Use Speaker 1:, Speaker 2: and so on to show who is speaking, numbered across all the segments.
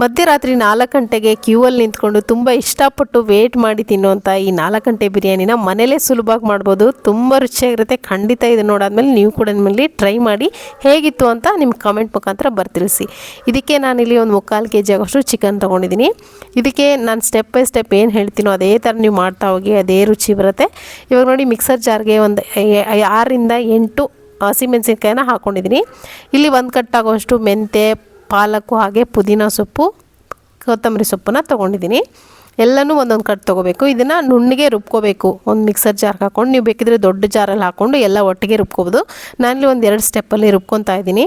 Speaker 1: ಮಧ್ಯರಾತ್ರಿ ನಾಲ್ಕು ಗಂಟೆಗೆ ಕ್ಯೂ ಅಲ್ಲಿ ನಿಂತ್ಕೊಂಡು ತುಂಬ ಇಷ್ಟಪಟ್ಟು ವೇಟ್ ಮಾಡಿ ತಿನ್ನುವಂಥ ಈ ನಾಲ್ಕು ಗಂಟೆ ಬಿರಿಯಾನಿನ ಮನೇಲೇ ಸುಲಭವಾಗಿ ಮಾಡ್ಬೋದು. ತುಂಬ ರುಚಿಯಾಗಿರುತ್ತೆ. ಖಂಡಿತ ಇದು ನೋಡಾದ್ಮೇಲೆ ನೀವು ಕೂಡ ನಿಮ್ಮಲ್ಲಿ ಟ್ರೈ ಮಾಡಿ ಹೇಗಿತ್ತು ಅಂತ ನಿಮ್ಮ ಕಾಮೆಂಟ್ ಮುಖಾಂತರ ಬರ್ತಿಳಿಸಿ ಇದಕ್ಕೆ ನಾನಿಲ್ಲಿ ಒಂದು ಮುಕ್ಕಾಲು ಕೆ ಜಿ ಆಗೋಷ್ಟು ಚಿಕನ್ ತೊಗೊಂಡಿದ್ದೀನಿ. ಇದಕ್ಕೆ ನಾನು ಸ್ಟೆಪ್ ಬೈ ಸ್ಟೆಪ್ ಏನು ಹೇಳ್ತೀನೋ ಅದೇ ಥರ ನೀವು ಮಾಡ್ತಾ ಹೋಗಿ ಅದೇ ರುಚಿ ಬರುತ್ತೆ. ಇವಾಗ ನೋಡಿ ಮಿಕ್ಸರ್ ಜಾರ್ಗೆ ಒಂದು ಆರರಿಂದ ಎಂಟು ಹಸಿಮೆಣಸಿನ್ಕಾಯಿನ ಹಾಕ್ಕೊಂಡಿದ್ದೀನಿ ಇಲ್ಲಿ ಒಂದು ಕಟ್ಟಾಗುವಷ್ಟು ಮೆಂತೆ ಪಾಲಕ್ಕು ಹಾಗೆ ಪುದೀನ ಸೊಪ್ಪು, ಕೊತ್ತಂಬರಿ ಸೊಪ್ಪನ್ನ ತೊಗೊಂಡಿದ್ದೀನಿ. ಎಲ್ಲನೂ ಒಂದೊಂದು ಕಟ್ ತೊಗೋಬೇಕು. ಇದನ್ನು ನುಣ್ಣಗೆ ರುಬ್ಕೋಬೇಕು. ಒಂದು ಮಿಕ್ಸರ್ ಜಾರ್ಗೆ ಹಾಕ್ಕೊಂಡು ನೀವು ಬೇಕಿದ್ರೆ ದೊಡ್ಡ ಜಾರಲ್ಲಿ ಹಾಕ್ಕೊಂಡು ಎಲ್ಲ ಒಟ್ಟಿಗೆ ರುಬ್ಕೋಬೋದು. ನಾನಿಲ್ಲಿ ಒಂದು ಎರಡು ಸ್ಟೆಪ್ಪಲ್ಲಿ ರುಬ್ಕೊತಾ ಇದ್ದೀನಿ.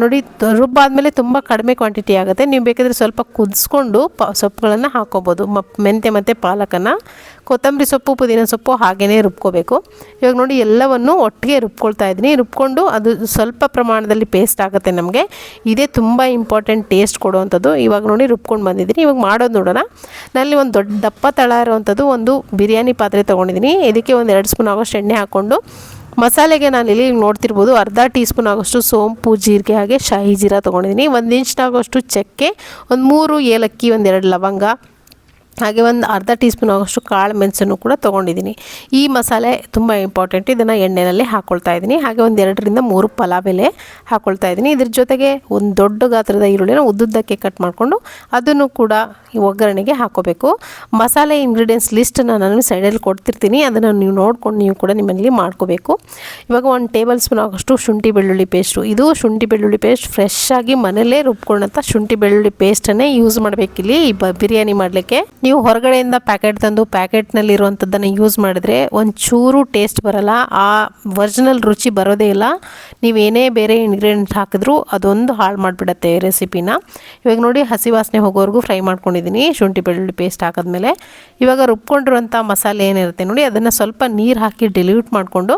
Speaker 1: ನೋಡಿ, ರುಬ್ಬಾದಮೇಲೆ ತುಂಬ ಕಡಿಮೆ ಕ್ವಾಂಟಿಟಿ ಆಗುತ್ತೆ. ನೀವು ಬೇಕಿದ್ರೆ ಸ್ವಲ್ಪ ಕುದಿಸ್ಕೊಂಡು ಪ, ಸೊಪ್ಪುಗಳನ್ನು ಹಾಕ್ಕೋಬೋದು. ಮ ಮೆಂತೆ ಮತ್ತು ಪಾಲಕನ್ನು ಕೊತ್ತಂಬರಿ ಸೊಪ್ಪು, ಪುದೀನ ಸೊಪ್ಪು ಹಾಗೆಯೇ ರುಬ್ಕೋಬೇಕು. ಇವಾಗ ನೋಡಿ ಎಲ್ಲವನ್ನು ಒಟ್ಟಿಗೆ ರುಬ್ಕೊಳ್ತಾ ಇದ್ದೀನಿ. ರುಬ್ಕೊಂಡು ಅದು ಸ್ವಲ್ಪ ಪ್ರಮಾಣದಲ್ಲಿ ಪೇಸ್ಟ್ ಆಗುತ್ತೆ ನಮಗೆ. ಇದೇ ತುಂಬ ಇಂಪಾರ್ಟೆಂಟ್ ಟೇಸ್ಟ್ ಕೊಡುವಂಥದ್ದು. ಇವಾಗ ನೋಡಿ ರುಬ್ಕೊಂಡು ಬಂದಿದ್ದೀನಿ. ಇವಾಗ ಮಾಡೋದು ನೋಡೋಣ. ನಲ್ಲಿ ಒಂದು ದೊಡ್ಡ ದಪ್ಪ ತಳ ಇರುವಂಥದ್ದು ಒಂದು ಬಿರಿಯಾನಿ ಪಾತ್ರೆ ತೊಗೊಂಡಿದ್ದೀನಿ. ಇದಕ್ಕೆ ಒಂದು ಎರಡು ಸ್ಪೂನ್ ಆಗೋಷ್ಟು ಎಣ್ಣೆ ಹಾಕ್ಕೊಂಡು. ಮಸಾಲೆಗೆ ನಾನು ಇಲ್ಲಿ ನೋಡ್ತಿರ್ಬೋದು ಅರ್ಧ ಟೀ ಸ್ಪೂನ್ ಆಗೋಷ್ಟು ಸೋಂಪು, ಜೀರಿಗೆ ಹಾಗೆ ಶಾಹಿ ಜೀರಾ ತೊಗೊಂಡಿದ್ದೀನಿ. ಒಂದು ಇಂಚ್ನಾಗೋಷ್ಟು ಚಕ್ಕೆ, ಒಂದು ಮೂರು ಏಲಕ್ಕಿ ಒಂದೆರಡು ಲವಂಗ ಹಾಗೆ ಒಂದು ಅರ್ಧ ಟೀ ಸ್ಪೂನ್ ಆಗೋಷ್ಟು ಕಾಳು ಮೆಣಸನ್ನು ಕೂಡ ತೊಗೊಂಡಿದ್ದೀನಿ. ಈ ಮಸಾಲೆ ತುಂಬ ಇಂಪಾರ್ಟೆಂಟ್ ಇದನ್ನು ಎಣ್ಣೆಯಲ್ಲಿ ಹಾಕ್ಕೊಳ್ತಾ ಇದ್ದೀನಿ. ಹಾಗೆ ಒಂದು ಎರಡರಿಂದ ಮೂರು ಪಲಾವ್ ಎಲೆ ಹಾಕ್ಕೊಳ್ತಾ ಇದ್ದೀನಿ. ಇದ್ರ ಜೊತೆಗೆ ಒಂದು ದೊಡ್ಡ ಗಾತ್ರದ ಈರುಳ್ಳಿನ ಉದ್ದುದ್ದಕ್ಕೆ ಕಟ್ ಮಾಡಿಕೊಂಡು ಅದನ್ನು ಕೂಡ ಈ ಒಗ್ಗರಣೆಗೆ ಹಾಕೋಬೇಕು. ಮಸಾಲೆ ಇಂಗ್ರೀಡಿಯೆಂಟ್ಸ್ ಲಿಸ್ಟನ್ನು ನಾನು ಸೈಡಲ್ಲಿ ಕೊಡ್ತಿರ್ತೀನಿ. ಅದನ್ನು ನೀವು ನೋಡ್ಕೊಂಡು ನೀವು ಕೂಡ ನಿಮ್ಮಲ್ಲಿ ಮಾಡ್ಕೋಬೇಕು. ಇವಾಗ ಒಂದು ಟೇಬಲ್ ಸ್ಪೂನ್ ಆಗೋಷ್ಟು ಶುಂಠಿ ಬೆಳ್ಳುಳ್ಳಿ ಪೇಸ್ಟು ಇದು ಶುಂಠಿ ಬೆಳ್ಳುಳ್ಳಿ ಪೇಸ್ಟ್ ಫ್ರೆಶ್ ಆಗಿ ಮನೆಯಲ್ಲೇ ರುಬ್ಕೊಂಡಂಥ ಶುಂಠಿ ಬೆಳ್ಳುಳ್ಳಿ ಪೇಸ್ಟನ್ನೇ ಯೂಸ್ ಮಾಡಬೇಕಿಲ್ಲಿ ಈ ಬಿರಿಯಾನಿ ಮಾಡಲಿಕ್ಕೆ. ನೀವು ಹೊರಗಡೆಯಿಂದ ಪ್ಯಾಕೆಟ್ ತಂದು ಪ್ಯಾಕೆಟ್ನಲ್ಲಿರುವಂಥದ್ದನ್ನು ಯೂಸ್ ಮಾಡಿದ್ರೆ ಒಂಚೂರು ಟೇಸ್ಟ್ ಬರಲ್ಲ. ಆ ಒರಿಜಿನಲ್ ರುಚಿ ಬರೋದೇ ಇಲ್ಲ. ನೀವೇನೇ ಬೇರೆ ಇಂಗ್ರೀಡಿಯೆಂಟ್ ಹಾಕಿದ್ರೂ ಅದೊಂದು ಹಾಳು ಮಾಡಿಬಿಡತ್ತೆ ರೆಸಿಪಿನ ಇವಾಗ ನೋಡಿ ಹಸಿ ವಾಸನೆ ಹೋಗೋವರೆಗೂ ಫ್ರೈ ಮಾಡ್ಕೊಂಡಿದ್ದೀನಿ ಶುಂಠಿ ಬೆಳ್ಳುಳ್ಳಿ ಪೇಸ್ಟ್ ಹಾಕಿದ್ಮೇಲೆ ಇವಾಗ ರುಬ್ಕೊಂಡಿರುವಂಥ ಮಸಾಲೆ ಏನಿರುತ್ತೆ ನೋಡಿ, ಅದನ್ನು ಸ್ವಲ್ಪ ನೀರು ಹಾಕಿ ಡಿಲ್ಯೂಟ್ ಮಾಡಿಕೊಂಡು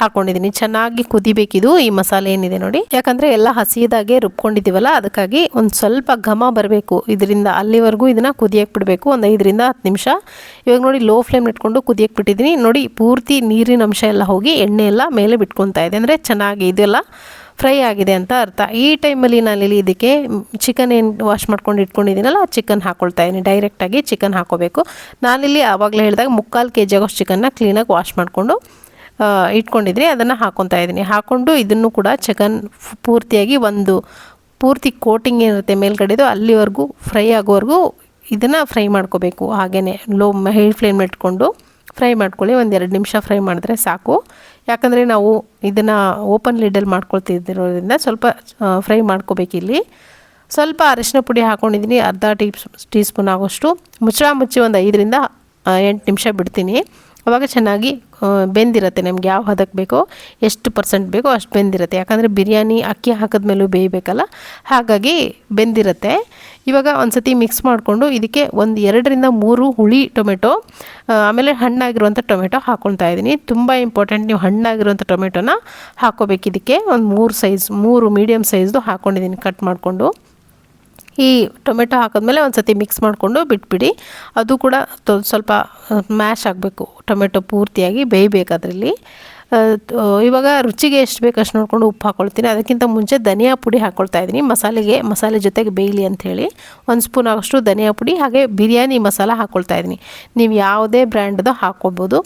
Speaker 1: ಹಾಕೊಂಡಿದ್ದೀನಿ. ಚೆನ್ನಾಗಿ ಕುದಿಬೇಕಿದು ಈ ಮಸಾಲೆ ಏನಿದೆ ನೋಡಿ. ಯಾಕಂದರೆ ಎಲ್ಲ ಹಸಿದಾಗೆ ರುಬ್ಕೊಂಡಿದ್ದೀವಲ್ಲ, ಅದಕ್ಕಾಗಿ ಒಂದು ಸ್ವಲ್ಪ ಘಮ ಬರಬೇಕು. ಇದರಿಂದ ಅಲ್ಲಿವರೆಗೂ ಇದನ್ನು ಕುದಿಯಕ್ಕೆ ಬಿಡಬೇಕು ಒಂದು ಐದರಿಂದ ಹತ್ತು ನಿಮಿಷ. ಇವಾಗ ನೋಡಿ ಲೋ ಫ್ಲೇಮ್ ಇಟ್ಕೊಂಡು ಕುದಿಯಕ್ಕೆ ಬಿಟ್ಟಿದ್ದೀನಿ ನೋಡಿ ಪೂರ್ತಿ ನೀರಿನ ಅಂಶ ಎಲ್ಲ ಹೋಗಿ ಎಣ್ಣೆ ಎಲ್ಲ ಮೇಲೆ ಬಿಟ್ಕೊತಾ ಇದೆ. ಅಂದರೆ ಚೆನ್ನಾಗಿ ಇದೆಲ್ಲ ಫ್ರೈ ಆಗಿದೆ ಅಂತ ಅರ್ಥ. ಈ ಟೈಮಲ್ಲಿ ನಾನಿಲ್ಲಿ ಇದಕ್ಕೆ ಚಿಕನ್ ಏನು ವಾಶ್ ಮಾಡ್ಕೊಂಡು ಇಟ್ಕೊಂಡಿದ್ದೀನಲ್ಲ, ಆ ಚಿಕನ್ ಹಾಕ್ಕೊಳ್ತಾ ಇದ್ದೀನಿ ಡೈರೆಕ್ಟಾಗಿ ಚಿಕನ್ ಹಾಕೋಬೇಕು. ನಾನಿಲ್ಲಿ ಆವಾಗಲೇ ಹೇಳಿದಾಗ ಮುಕ್ಕಾಲು ಕೆ ಜಿ ಆಗೋಷ್ಟು ಚಿಕನ್ನ ಕ್ಲೀನಾಗಿ ವಾಶ್ ಮಾಡಿಕೊಂಡು ಇಟ್ಕೊಂಡಿದ್ದೀನಿ ಅದನ್ನು ಹಾಕ್ಕೊತಾ ಇದ್ದೀನಿ. ಹಾಕ್ಕೊಂಡು ಇದನ್ನು ಕೂಡ ಚಿಕನ್ ಪೂರ್ತಿಯಾಗಿ ಒಂದು ಪೂರ್ತಿ ಕೋಟಿಂಗ್ ಏನಿರುತ್ತೆ ಮೇಲ್ಗಡೆದು, ಅಲ್ಲಿವರೆಗೂ ಫ್ರೈ ಆಗೋವರೆಗೂ ಇದನ್ನು ಫ್ರೈ ಮಾಡ್ಕೋಬೇಕು. ಹಾಗೆಯೇ ಲೋ ಹೈ ಫ್ಲೇಮ್ ಇಟ್ಕೊಂಡು ಫ್ರೈ ಮಾಡ್ಕೊಳ್ಳಿ, ಒಂದು ಎರಡು ನಿಮಿಷ ಫ್ರೈ ಮಾಡಿದ್ರೆ ಸಾಕು. ಯಾಕಂದರೆ ನಾವು ಇದನ್ನು ಓಪನ್ ಲಿಡಲ್ಲಿ ಮಾಡ್ಕೊಳ್ತಿದ್ದಿರೋದ್ರಿಂದ ಸ್ವಲ್ಪ ಫ್ರೈ ಮಾಡ್ಕೋಬೇಕಿಲ್ಲಿ ಸ್ವಲ್ಪ ಅರಿಶಿನ ಪುಡಿ ಹಾಕ್ಕೊಂಡಿದ್ದೀನಿ ಅರ್ಧ ಟೀ ಟೀ ಸ್ಪೂನ್ ಆಗೋಷ್ಟು. ಮುಚ್ಚಳ ಮುಚ್ಚಿ ಒಂದು ಐದರಿಂದ ಎಂಟು ನಿಮಿಷ ಬಿಡ್ತೀನಿ. ಅವಾಗ ಚೆನ್ನಾಗಿ ಬೆಂದಿರತ್ತೆ ನಮ್ಗೆ ಯಾವ ಹದಕ್ಕೆ ಬೇಕೋ, ಎಷ್ಟು ಪರ್ಸೆಂಟ್ ಬೇಕೋ ಅಷ್ಟು ಬೆಂದಿರುತ್ತೆ. ಯಾಕಂದರೆ ಬಿರಿಯಾನಿ, ಅಕ್ಕಿ ಹಾಕಿದ್ಮೇಲೂ ಬೇಯಬೇಕಲ್ಲ? ಹಾಗಾಗಿ ಬೆಂದಿರುತ್ತೆ. ಇವಾಗ ಒಂದು ಸತಿ ಮಿಕ್ಸ್ ಮಾಡಿಕೊಂಡು ಇದಕ್ಕೆ ಒಂದು ಎರಡರಿಂದ ಮೂರು ಹುಳಿ ಟೊಮೆಟೊ ಆಮೇಲೆ ಹಣ್ಣಾಗಿರುವಂಥ ಟೊಮೆಟೊ ಹಾಕ್ಕೊಳ್ತಾ ಇದ್ದೀನಿ. ತುಂಬ ಇಂಪಾರ್ಟೆಂಟ್ ನೀವು ಹಣ್ಣಾಗಿರುವಂಥ ಟೊಮೆಟೊನ ಹಾಕೋಬೇಕು ಇದಕ್ಕೆ. ಒಂದು ಮೂರು ಸೈಜ್ ಮೂರು ಮೀಡಿಯಮ್ ಸೈಜ್ದು ಹಾಕ್ಕೊಂಡಿದ್ದೀನಿ ಕಟ್ ಮಾಡಿಕೊಂಡು. ಈ ಟೊಮೆಟೊ ಹಾಕಿದ್ಮೇಲೆ ಒಂದು ಸತಿ ಮಿಕ್ಸ್ ಮಾಡಿಕೊಂಡು ಬಿಟ್ಬಿಡಿ. ಅದು ಕೂಡ ಸ್ವಲ್ಪ ಮ್ಯಾಶ್ ಆಗಬೇಕು. ಟೊಮೆಟೊ ಪೂರ್ತಿಯಾಗಿ ಬೇಯಬೇಕು ಅದರಲ್ಲಿ. ಇವಾಗ ರುಚಿಗೆ ಎಷ್ಟು ಬೇಕು ಅಷ್ಟು ನೋಡ್ಕೊಂಡು ಉಪ್ಪು ಹಾಕ್ಕೊಳ್ತೀನಿ ಅದಕ್ಕಿಂತ ಮುಂಚೆ ಧನಿಯಾ ಪುಡಿ ಹಾಕ್ಕೊಳ್ತಾ ಇದ್ದೀನಿ. ಮಸಾಲೆಗೆ, ಮಸಾಲೆ ಜೊತೆಗೆ ಬೇಯಲಿ ಅಂಥೇಳಿ ಒಂದು ಸ್ಪೂನ್ ಆಗೋಷ್ಟು ಧನಿಯಾ ಪುಡಿ ಹಾಗೆ ಬಿರಿಯಾನಿ ಮಸಾಲ ಹಾಕ್ಕೊಳ್ತಾ ಇದ್ದೀನಿ. ನೀವು ಯಾವುದೇ ಬ್ರ್ಯಾಂಡ್ದು ಹಾಕ್ಕೊಬೋದು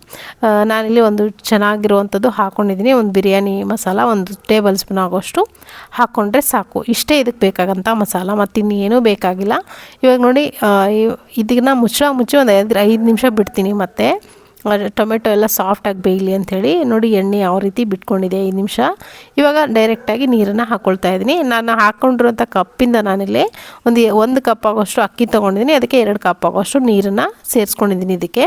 Speaker 1: ನಾನಿಲ್ಲಿ ಒಂದು ಚೆನ್ನಾಗಿರುವಂಥದ್ದು ಹಾಕ್ಕೊಂಡಿದ್ದೀನಿ ಒಂದು ಬಿರಿಯಾನಿ ಮಸಾಲ, ಒಂದು ಟೇಬಲ್ ಸ್ಪೂನ್ ಆಗೋಷ್ಟು ಹಾಕ್ಕೊಂಡ್ರೆ ಸಾಕು. ಇಷ್ಟೇ ಇದಕ್ಕೆ ಬೇಕಾಗಂಥ ಮಸಾಲ ಮತ್ತು ಇನ್ನೇನೂ ಬೇಕಾಗಿಲ್ಲ. ಇವಾಗ ನೋಡಿ ಇದನ್ನ ಮುಚ್ಚಳ ಮುಚ್ಚಿ ಒಂದು ಐದು ಐದು ನಿಮಿಷ ಬಿಡ್ತೀನಿ ಮತ್ತೆ. ಟೊಮೆಟೊ ಎಲ್ಲ ಸಾಫ್ಟಾಗಿ ಬೇಯಲಿ ಅಂಥೇಳಿ ನೋಡಿ ಎಣ್ಣೆ ಯಾವ ರೀತಿ ಬಿಟ್ಕೊಂಡಿದೆ ಐದು ನಿಮಿಷ. ಇವಾಗ ಡೈರೆಕ್ಟಾಗಿ ನೀರನ್ನು ಹಾಕ್ಕೊಳ್ತಾ ಇದ್ದೀನಿ. ನಾನು ಹಾಕ್ಕೊಂಡಿರುವಂಥ ಕಪ್ಪಿಂದ ನಾನಿಲ್ಲಿ ಒಂದು ಒಂದು ಕಪ್ ಆಗೋಷ್ಟು ಅಕ್ಕಿ ತೊಗೊಂಡಿದ್ದೀನಿ. ಅದಕ್ಕೆ ಎರಡು ಕಪ್ ಆಗೋಷ್ಟು ನೀರನ್ನು ಸೇರಿಸ್ಕೊಂಡಿದ್ದೀನಿ ಇದಕ್ಕೆ.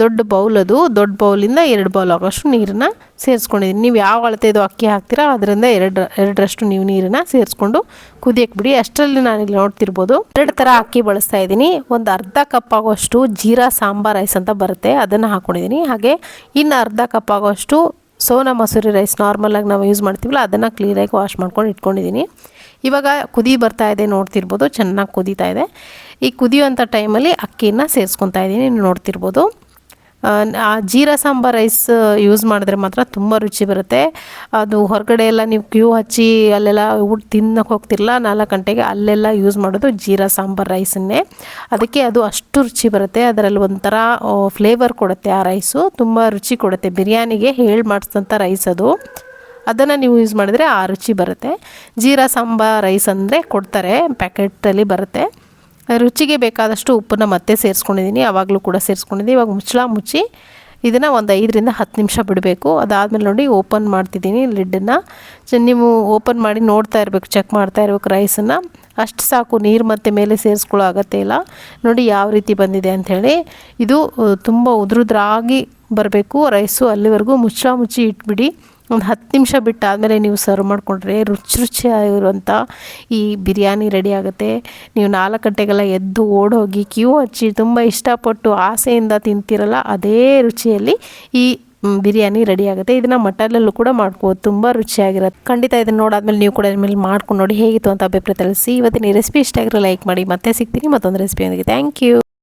Speaker 1: ದೊಡ್ಡ ಬೌಲ್ ಅದು. ದೊಡ್ಡ ಬೌಲಿಂದ ಎರಡು ಬೌಲ್ ಆಗೋಷ್ಟು ನೀರನ್ನು ಸೇರಿಸ್ಕೊಂಡಿದ್ದೀನಿ. ನೀವು ಯಾವ ಅಳತೆದು ಅಕ್ಕಿ ಹಾಕ್ತೀರಾ, ಅದರಿಂದ ಎರಡು, ಎರಡರಷ್ಟು ನೀವು ನೀರನ್ನು ಸೇರಿಸ್ಕೊಂಡು ಕುದಿಯಕ್ಕೆ ಬಿಡಿ. ಅಷ್ಟರಲ್ಲಿ ನಾನು ಇಲ್ಲಿ ನೋಡ್ತಿರ್ಬೋದು. ಎರಡು ಥರ ಅಕ್ಕಿ ಬಳಸ್ತಾ ಇದ್ದೀನಿ. ಒಂದು ಅರ್ಧ ಕಪ್ ಆಗೋಷ್ಟು ಜೀರಾ ಸಾಂಬಾರ್ ರೈಸ್ ಅಂತ ಬರುತ್ತೆ, ಅದನ್ನು ಹಾಕ್ಕೊಂಡಿದ್ದೀನಿ ಹಾಗೆ ಇನ್ನು ಅರ್ಧ ಕಪ್ ಆಗೋಷ್ಟು ಸೋನಾ ಮಸೂರಿ ರೈಸ್ ನಾರ್ಮಲಾಗಿ ನಾವು ಯೂಸ್ ಮಾಡ್ತೀವಲ್ಲ, ಅದನ್ನು ಕ್ಲೀನಾಗಿ ವಾಶ್ ಮಾಡ್ಕೊಂಡು ಇಟ್ಕೊಂಡಿದ್ದೀನಿ. ಇವಾಗ ಕುದಿ ಬರ್ತಾ ಇದೆ ನೋಡ್ತಿರ್ಬೋದು, ಚೆನ್ನಾಗಿ ಕುದೀತಾ ಇದೆ. ಈ ಕುದಿಯುವಂಥ ಟೈಮಲ್ಲಿ ಅಕ್ಕಿನ ಸೇರಿಸ್ಕೊತಾ ಇದ್ದೀನಿ ನೋಡ್ತಿರ್ಬೋದು. ಆ ಜೀರಾ ಸಾಂಬಾರ್ ರೈಸ್ ಯೂಸ್ ಮಾಡಿದ್ರೆ ಮಾತ್ರ ತುಂಬ ರುಚಿ ಬರುತ್ತೆ. ಅದು ಹೊರಗಡೆ ಎಲ್ಲ ನೀವು ಕ್ಯೂ ಹಚ್ಚಿ ಅಲ್ಲೆಲ್ಲ ಊಟ ತಿನ್ನಕ್ಕೆ ಹೋಗ್ತಿರಲ್ಲ ನಾಲ್ಕು ಗಂಟೆಗೆ ಅಲ್ಲೆಲ್ಲ ಯೂಸ್ ಮಾಡೋದು ಜೀರಾ ಸಾಂಬಾರ್ ರೈಸನ್ನೇ ಅದಕ್ಕೆ ಅದು ಅಷ್ಟು ರುಚಿ ಬರುತ್ತೆ. ಅದರಲ್ಲಿ ಒಂಥರ ಫ್ಲೇವರ್ ಕೊಡುತ್ತೆ ಆ ರೈಸು ತುಂಬ ರುಚಿ ಕೊಡುತ್ತೆ. ಬಿರಿಯಾನಿಗೆ ಹೇಳಿ ಮಾಡಿಸಿದಂಥ ರೈಸ್ ಅದು. ಅದನ್ನು ನೀವು ಯೂಸ್ ಮಾಡಿದರೆ ಆ ರುಚಿ ಬರುತ್ತೆ. ಜೀರಾ ಸಾಂಬಾರ್ ರೈಸ್ ಅಂದರೆ ಕೊಡ್ತಾರೆ ಪ್ಯಾಕೆಟಲ್ಲಿ ಬರುತ್ತೆ. ರುಚಿಗೆ ಬೇಕಾದಷ್ಟು ಉಪ್ಪನ್ನು ಮತ್ತೆ ಸೇರಿಸ್ಕೊಂಡಿದ್ದೀನಿ ಆವಾಗಲೂ ಕೂಡ ಸೇರಿಸ್ಕೊಂಡಿದ್ದೀನಿ. ಇವಾಗ ಮುಚ್ಚಳ ಮುಚ್ಚಿ ಇದನ್ನು ಒಂದು ಐದರಿಂದ ಹತ್ತು ನಿಮಿಷ ಬಿಡಬೇಕು. ಅದಾದಮೇಲೆ ನೋಡಿ ಓಪನ್ ಮಾಡ್ತಿದ್ದೀನಿ ಲಿಡ್ಡನ್ನು. ನೀವು ಓಪನ್ ಮಾಡಿ ನೋಡ್ತಾ ಇರಬೇಕು, ಚೆಕ್ ಮಾಡ್ತಾ ಇರಬೇಕು ರೈಸನ್ನು. ಅಷ್ಟು ಸಾಕು, ನೀರು ಮತ್ತೆ ಮೇಲೆ ಸೇರಿಸ್ಕೊಳ್ಳೋ ಅಗತ್ಯ ಇಲ್ಲ. ನೋಡಿ ಯಾವ ರೀತಿ ಬಂದಿದೆ ಅಂಥೇಳಿ ಇದು ತುಂಬ ಉದುರುದ್ರಾಗಿ ಬರಬೇಕು. ರೈಸು ಅಲ್ಲಿವರೆಗೂ ಮುಚ್ಚಳ ಮುಚ್ಚಿ ಇಟ್ಬಿಡಿ. ಒಂದು ಹತ್ತು ನಿಮಿಷ ಬಿಟ್ಟಾದಮೇಲೆ ನೀವು ಸರ್ವ್ ಮಾಡಿಕೊಂಡ್ರೆ ರುಚಿ ರುಚಿಯಾಗಿರುವಂಥ ಈ ಬಿರಿಯಾನಿ ರೆಡಿ ಆಗುತ್ತೆ. ನೀವು ನಾಲ್ಕು ಗಂಟೆಗೆಲ್ಲ ಎದ್ದು ಓಡೋಗಿ ಕ್ಯೂ ಹಚ್ಚಿ ತುಂಬ ಇಷ್ಟಪಟ್ಟು ಆಸೆಯಿಂದ ತಿಂತೀರಲ್ಲ, ಅದೇ ರುಚಿಯಲ್ಲಿ ಈ ಬಿರಿಯಾನಿ ರೆಡಿ ಆಗುತ್ತೆ. ಇದನ್ನು ಮಟನಲ್ಲೂ ಕೂಡ ಮಾಡ್ಬೋದು ತುಂಬ ರುಚಿಯಾಗಿರುತ್ತೆ. ಖಂಡಿತ ಇದನ್ನು ನೋಡಾದ್ಮೇಲೆ ನೀವು ಕೂಡ ಮೇಲೆ ಮಾಡ್ಕೊಂಡು ನೋಡಿ ಹೇಗಿತ್ತು ಅಂತ ಅಭಿಪ್ರಾಯ ತಿಳಿಸಿ ಇವತ್ತಿನ ರೆಸಿಪಿ ಇಷ್ಟ ಆಗಿರೋ ಲೈಕ್ ಮಾಡಿ, ಮತ್ತೆ ಸಿಗ್ತೀನಿ ಮತ್ತೊಂದು ರೆಸಿಪಿಯೊಂದಿಗೆ ಥ್ಯಾಂಕ್ ಯು